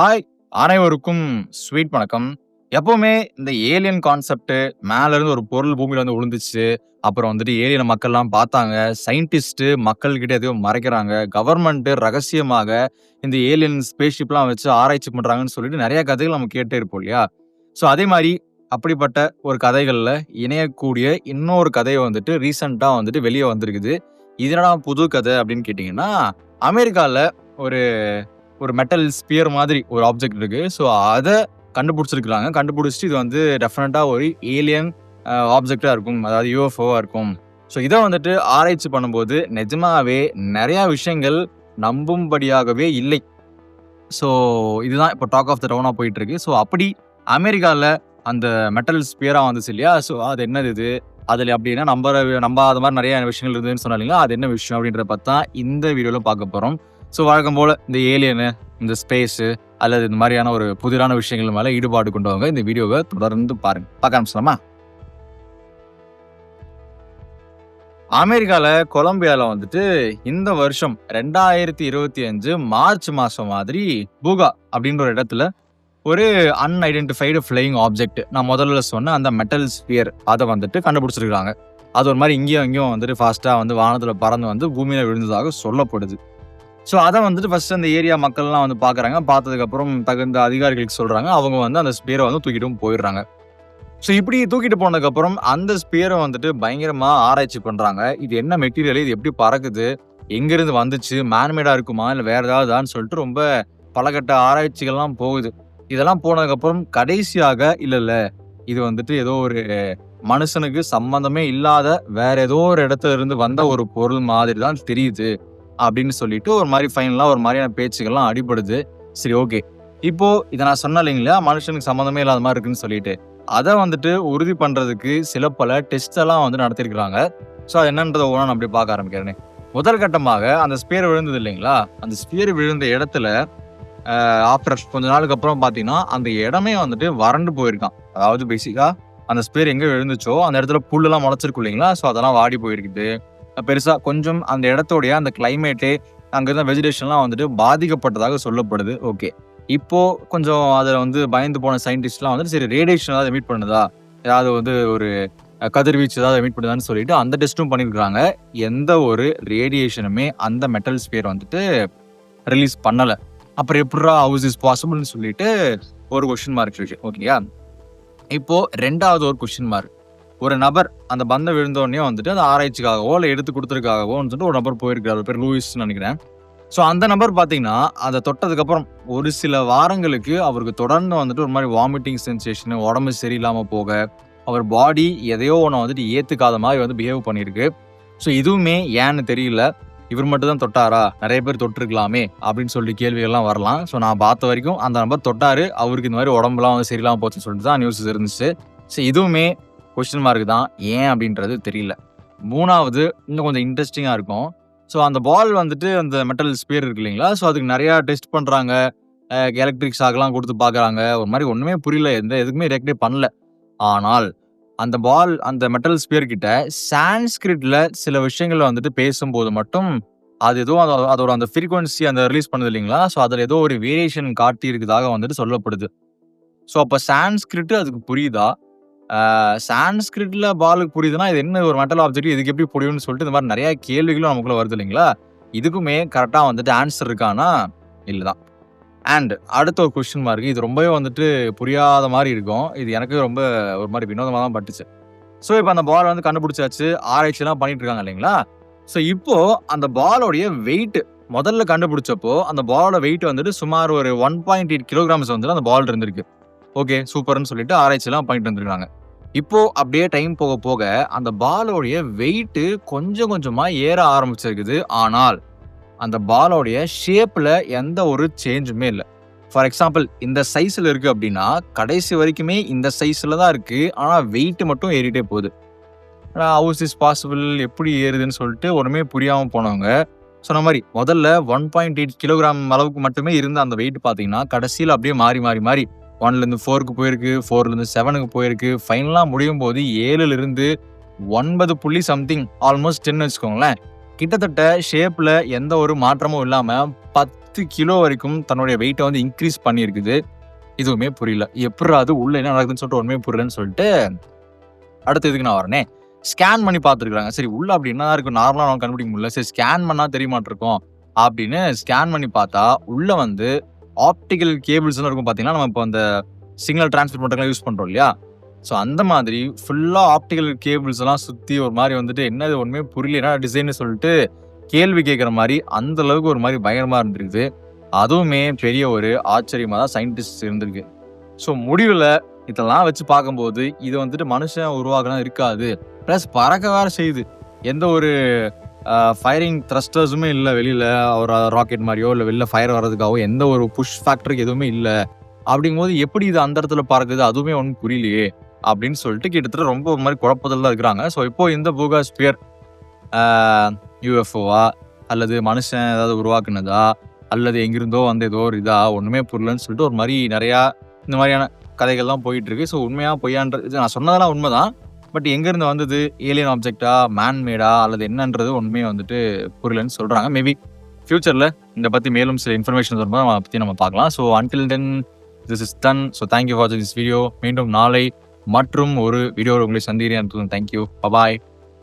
Hi அனைவருக்கும் sweet வணக்கம். எப்பவுமே இந்த ஏலியன் கான்செப்ட் மேலேருந்து ஒரு பொருள் பூமியில் வந்து விழுந்துச்சு அப்புறம் வந்துட்டு ஏலியன் மக்கள்லாம் பார்த்தாங்க. சயின்டிஸ்ட்டு மக்கள்கிட்ட எதையும் எதையோ மறைக்கிறாங்க. கவர்மெண்ட்டு ரகசியமாக இந்த ஏலியன் ஸ்பேஸ்ஷிப்லாம் வச்சு ஆராய்ச்சி பண்ணுறாங்கன்னு சொல்லிட்டு நிறைய கதைகள் நம்ம கேட்டே இருப்போம் இல்லையா? ஸோ அதே மாதிரி அப்படிப்பட்ட ஒரு கதைகளில் இணையக்கூடிய இன்னொரு கதையை வந்துட்டு ரீசண்டாக வந்துட்டு வெளியே வந்திருக்குது. இதனடா புது கதை அப்படின்னு கேட்டிங்கன்னா அமெரிக்காவில் ஒரு ஒரு மெட்டல் ஸ்பியர் மாதிரி ஒரு ஆப்ஜெக்ட் இருக்கு. ஸோ அதை கண்டுபிடிச்சிருக்கிறாங்க. கண்டுபிடிச்சிட்டு இது வந்து டெஃபினட்டாக ஒரு ஏலியன் ஆப்ஜெக்டாக இருக்கும். அதாவது யூஎஃப்ஓவாக இருக்கும். ஸோ இதை வந்துட்டு ஆராய்ச்சி பண்ணும்போது நிஜமாகவே நிறையா விஷயங்கள் நம்பும்படியாகவே இல்லை. ஸோ இதுதான் இப்போ டாக் ஆஃப் த டவுனாக போயிட்டு இருக்கு ஸோ அப்படி அமெரிக்காவில் அந்த மெட்டல் ஸ்பியராக வந்துச்சு இல்லையா? ஸோ அது என்னது இது? அதில் அப்படின்னா நம்ப நம்பாத மாதிரி நிறைய விஷயங்கள் இருந்ததுன்னு சொன்னாங்க அது என்ன விஷயம் அப்படின்றத பார்த்தா இந்த வீடியோவில் பார்க்க போகிறோம் ஸோ வழக்கம் போல் இந்த ஏலியனு இந்த ஸ்பேஸு அல்லது இந்த மாதிரியான ஒரு புதிரான விஷயங்கள் மேலே ஈடுபாடு கொண்டவங்க இந்த வீடியோவை தொடர்ந்து பாருங்க. பார்க்க ஆரம்பிச்சலாமா அமெரிக்காவில் கொலம்பியாவில் வந்துட்டு இந்த வருஷம் ரெண்டாயிரத்தி இருபத்தி அஞ்சு மார்ச் மாதம் மாதிரி பூகா அப்படின்ற ஒரு இடத்துல ஒரு அன்ஐடென்டிஃபைடு ஃப்ளையிங் ஆப்ஜெக்ட் நான் முதல்ல சொன்ன அந்த மெட்டல் ஸ்பியர் அதை வந்துட்டு கண்டுபிடிச்சிருக்காங்க அது ஒரு மாதிரி இங்கேயும் இங்கேயும் வந்துட்டு ஃபாஸ்ட்டாக வந்து வானத்தில் பறந்து வந்து பூமியில் விழுந்ததாக சொல்லப்படுது. ஸோ அதை வந்துட்டு ஃபர்ஸ்ட் அந்த ஏரியா மக்கள்லாம் வந்து பார்க்குறாங்க பார்த்ததுக்கப்புறம் தகுந்த அதிகாரிகளுக்கு சொல்கிறாங்க அவங்க வந்து அந்த ஸ்பியரை வந்து தூக்கிட்டும் போயிடுறாங்க. ஸோ இப்படி தூக்கிட்டு போனதுக்கப்புறம் அந்த ஸ்பியரை வந்துட்டு பயங்கரமாக ஆராய்ச்சி பண்ணுறாங்க இது என்ன மெட்டீரியல் இது எப்படி பறக்குது? எங்கேருந்து வந்துச்சு? மேன்மேடாக இருக்குமா? இல்லை வேறு ஏதாவதுதான்னு சொல்லிட்டு ரொம்ப பலகட்ட ஆராய்ச்சிகள்லாம் போகுது. இதெல்லாம் போனதுக்கப்புறம் கடைசியாக இல்லை இல்லை இது வந்துட்டு ஏதோ ஒரு மனுஷனுக்கு சம்மந்தமே இல்லாத வேற ஏதோ ஒரு இடத்துல இருந்து வந்த ஒரு பொருள் மாதிரி தான் தெரியுது. அப்படின்னு சொல்லிட்டு ஒரு மாதிரி ஃபைனலாக ஒரு மாதிரியான பேச்சுக்கள்லாம் அடிபடுது. சரி ஓகே இப்போ இதை நான் சொன்ன இல்லைங்களா? மனுஷனுக்கு சம்மந்தமே இல்லாத மாதிரி இருக்குன்னு சொல்லிட்டு. அதை வந்துட்டு உறுதி பண்ணுறதுக்கு சில பல டெஸ்ட் எல்லாம் வந்து நடத்திருக்கிறாங்க. ஸோ அது என்னன்றதை ஒன்றா நான் அப்படி பார்க்க ஆரம்பிக்கிறேன். முதல் கட்டமாக அந்த ஸ்பியர் விழுந்தது இல்லைங்களா? அந்த ஸ்பியர் விழுந்த இடத்துல ஆஃப்டர் கொஞ்ச நாளுக்கு அப்புறம் பார்த்தீங்கன்னா அந்த இடமே வந்துட்டு வறண்டு போயிருக்கான். அதாவது பேசிக்கா அந்த ஸ்பேர் எங்கே விழுந்துச்சோ அந்த இடத்துல புல்லெல்லாம் முளைச்சிருக்கும் இல்லைங்களா? ஸோ அதெல்லாம் வாடி போயிருக்குது. பெருசாக கொஞ்சம் அந்த இடத்தோடைய அந்த கிளைமேட்டே அங்கே இருந்த வெஜிடேஷன்லாம் வந்துட்டு பாதிக்கப்பட்டதாக சொல்லப்படுது. ஓகே இப்போது கொஞ்சம் அதில் வந்து பயந்து போன சயின்டிஸ்ட்லாம் வந்துட்டு சரி ரேடியேஷன் ஏதாவது மீட் பண்ணுதா? ஏதாவது வந்து ஒரு கதிர்வீச்சு ஏதாவது மீட் பண்ணுதான்னு சொல்லிட்டு அந்த டெஸ்ட்டும் பண்ணியிருக்காங்க எந்த ஒரு ரேடியேஷனுமே அந்த மெட்டல் ஸ்பியர் வந்துட்டு ரிலீஸ் பண்ணலை. அப்புறம் எப்படா ஹவுஸ் இஸ் பாசிபிள்னு சொல்லிட்டு ஒரு கொஷின் மார்க் இருக்கு. ஓகேயா இப்போது ரெண்டாவது ஒரு கொஷின் மார்க் ஒரு நபர் அந்த பந்தம் விழுந்தோடனே வந்துட்டு அந்த ஆராய்ச்சிக்காகவோ இல்லை எடுத்து கொடுத்துருக்காகவோ வந்துட்டு ஒரு நபர் போயிருக்காரு பேர் லூயிஸ்ன்னு நினைக்கிறேன். ஸோ அந்த நபர் பார்த்தீங்கன்னா அதை தொட்டதுக்கப்புறம் ஒரு சில வாரங்களுக்கு அவருக்கு தொடர்ந்து வந்துட்டு ஒரு மாதிரி வாமிட்டிங் சென்சேஷனு உடம்பு சரியில்லாமல் போக அவர் பாடி எதையோ ஒன்று வந்துட்டு ஏற்றுக்காத மாதிரி வந்து பிஹேவ் பண்ணியிருக்கு. ஸோ இதுவுமே ஏன்னு தெரியல. இவர் மட்டும் தான் தொட்டாரா? நிறைய பேர் தொட்டிருக்கலாமே அப்படின்னு சொல்லி கேள்விகள்லாம் வரலாம். ஸோ நான் பார்த்த வரைக்கும் அந்த நபர் தொட்டாரு. அவருக்கு இந்த மாதிரி உடம்புலாம் வந்து சரியில்லாமல் போச்சுன்னு சொல்லிட்டு தான் நியூஸ் இருந்துச்சு. ஸோ இதுவுமே கொஸ்டின் மார்க் தான். ஏன் அப்படின்றது தெரியல. மூணாவது இன்னும் கொஞ்சம் இன்ட்ரெஸ்டிங்காக இருக்கும். ஸோ அந்த பால் வந்துட்டு அந்த மெட்டல் ஸ்பியர் இருக்கு இல்லைங்களா? ஸோ அதுக்கு நிறையா டெஸ்ட் பண்ணுறாங்க எலக்ட்ரிக் ஷாக்லாம் கொடுத்து பார்க்குறாங்க. ஒரு மாதிரி ஒன்றுமே புரியல. எந்த எதுக்குமே ரெக்டே பண்ணல. ஆனால் அந்த பால் அந்த மெட்டல் ஸ்பியர் கிட்ட சான்ஸ்கிரிட்ல சில விஷயங்கள் வந்துட்டு பேசும்போது மட்டும் அது ஏதோ அதோ- அதோட அந்த ஃப்ரீக்வன்சி அந்த ரிலீஸ் பண்ணுது இல்லைங்களா? ஸோ அதில் ஏதோ ஒரு வேரியேஷன் காட்டி இருக்குதாக வந்துட்டு சொல்லப்படுது. ஸோ அப்போ சான்ஸ்கிரிட் அதுக்கு புரியுதா? சான்ஸ்கிரிட்ல பாலுக்கு புரியுதுன்னா இது என்ன ஒரு மெட்டல் ஆப்ஜெக்ட் இதுக்கு எப்படி புரியும்னு சொல்லிட்டு இந்த மாதிரி நிறைய கேள்விகளும் நமக்குள்ள வருது இல்லைங்களா? இதுக்குமே கரெக்டாக வந்துட்டு ஆன்சர் இருக்கானா? இல்லைதான். அண்ட் அடுத்த ஒரு கொஸ்டின் மார்க் இது ரொம்பவே வந்துட்டு புரியாத மாதிரி இருக்கும். இது எனக்கு ரொம்ப ஒரு மாதிரி வினோதமாக தான் பட்டுச்சு. ஸோ இப்போ அந்த பால் வந்து கண்டுபிடிச்சாச்சு. ஆராய்ச்சிலாம் பண்ணிட்டு இருக்காங்க இல்லைங்களா? ஸோ இப்போ அந்த பாலோடைய வெயிட் முதல்ல கண்டுபிடிச்சப்போ அந்த பாலோட வெயிட் வந்துட்டு சுமார் ஒரு ஒன் பாயிண்ட் எயிட் கிலோகிராம்ஸ் வந்துட்டு அந்த பால் இருந்திருக்கு. ஓகே சூப்பர்னு சொல்லிட்டு ஆராய்ச்சிலாம் பண்ணிட்டு வந்துருக்காங்க. இப்போ அப்படியே டைம் போக போக அந்த பாலோடைய வெயிட்டு கொஞ்சம் கொஞ்சமா ஏற ஆரம்பிச்சிருக்குது. ஆனால் அந்த பாலோடைய ஷேப்ல எந்த ஒரு சேஞ்சுமே இல்லை. ஃபார் எக்ஸாம்பிள் இந்த சைஸில் இருக்குது அப்படின்னா கடைசி வரைக்குமே இந்த சைஸில் தான் இருக்குது ஆனால் வெயிட்டு மட்டும் ஏறிட்டே போகுது. ஹவுஸ் இஸ் பாசிபிள் எப்படி ஏறுதுன்னு சொல்லிட்டு ஒன்றுமே புரியாமல் போனவங்க சொன்ன மாதிரி முதல்ல ஒன் பாயிண்ட் எயிட் கிலோகிராம் அளவுக்கு மட்டுமே இருந்த அந்த வெயிட் பார்த்தீங்கன்னா கடைசியில் அப்படியே மாறி மாறி மாறி ஒன்லேருந்து ஃபோருக்கு போயிருக்கு ஃபோர்லேருந்து செவனுக்கு போயிருக்கு. ஃபைனலாக முடியும் போது ஏழுலேருந்து ஒன்பது புள்ளி சம்திங் ஆல்மோஸ்ட் டென் வச்சுக்கோங்களேன். கிட்டத்தட்ட ஷேப்பில் எந்த ஒரு மாற்றமும் இல்லாமல் பத்து கிலோ வரைக்கும் தன்னுடைய வெயிட்டை வந்து இன்க்ரீஸ் பண்ணியிருக்குது. எதுவுமே புரியல. எப்படா அது உள்ள என்ன நடக்குதுன்னு சொல்லிட்டு ஒன்றுமே புரியலன்னு சொல்லிட்டு அடுத்த இதுக்கு நான் வரனே? ஸ்கேன் பண்ணி பார்த்துருக்காங்க சரி உள்ள அப்படி என்ன இருக்கும் நார்மலாக நம்ம கண்டுபிடிக்க முடியல. சரி ஸ்கேன் பண்ணால் தெரிய மாட்டிருக்கோம். அப்படின்னு ஸ்கேன் பண்ணி பார்த்தா உள்ள வந்து ஆப்டிக்கல் கேபிள்ஸ்லாம் இருக்கும் பார்த்தீங்கன்னா நம்ம இப்போ அந்த சிக்னல் டிரான்ஸ்மிட் பண்ணுறதுலாம் யூஸ் பண்ணுறோம் இல்லையா? ஸோ அந்த மாதிரி ஃபுல்லாக ஆப்டிக்கல் கேபிள்ஸ் எல்லாம் சுற்றி ஒரு மாதிரி வந்துட்டு என்னது ஒன்றுமே புரியலன்னா டிசைன்னு சொல்லிட்டு கேள்வி கேட்குற மாதிரி அந்த அளவுக்கு ஒரு மாதிரி பயங்கரமாக இருந்திருக்குது. அதுவுமே பெரிய ஒரு ஆச்சரியமாக தான் சயின்டிஸ்ட் இருந்திருக்கு. ஸோ முடிவில் இதெல்லாம் வச்சு பார்க்கும்போது இது வந்துட்டு மனுஷன் உருவாக்கினா இருக்காது. ப்ளஸ் பறக்க வேற செய்யுது. எந்த ஒரு ஃபயரிங் த்ரஸ்டர்ஸுமே இல்லை வெளியில். ஒரு ராக்கெட் மாதிரியோ இல்லை வெளில ஃபயர் வர்றதுக்காகவோ எந்த ஒரு புஷ் ஃபேக்டருக்கு எதுவுமே இல்லை. அப்படிங்கும்போது எப்படி இது அந்த இடத்துல பறக்குது? அதுவுமே ஒன்றும் புரியலையே அப்படின்னு சொல்லிட்டு கிட்டத்தட்ட ரொம்ப ஒரு மாதிரி குழப்பத்தில் தான் இருக்கிறாங்க. ஸோ இப்போ இந்த பூகா ஸ்பியர் யூஎஃப்ஓவா அல்லது மனுஷன் ஏதாவது உருவாக்குனதா அல்லது எங்கிருந்தோ வந்த ஏதோ ஒரு இதா ஒன்றுமே புரியலன்னு சொல்லிட்டு ஒரு மாதிரி நிறையா இந்த மாதிரியான கதைகள்லாம் போயிட்டுருக்கு ஸோ உண்மையாக பொய்யான்றது இது நான் சொன்னதெல்லாம் உண்மை தான் பட் எங்கேருந்து வந்தது? ஏலியன் ஆப்ஜெக்டா மேன்மேடா அல்லது என்னன்றது உண்மையை வந்துட்டு புரியலன்னு சொல்கிறாங்க மேபி ஃப்யூச்சரில் இந்த பற்றி மேலும் சில இன்ஃபர்மேஷன் வரும்போது அதை பற்றி நம்ம பார்க்கலாம். So until then this is done so thank you for this video மீண்டும் நாளை மற்றும் ஒரு வீடியோவில் உங்களை சந்திக்கிறேன். Thank you bye bye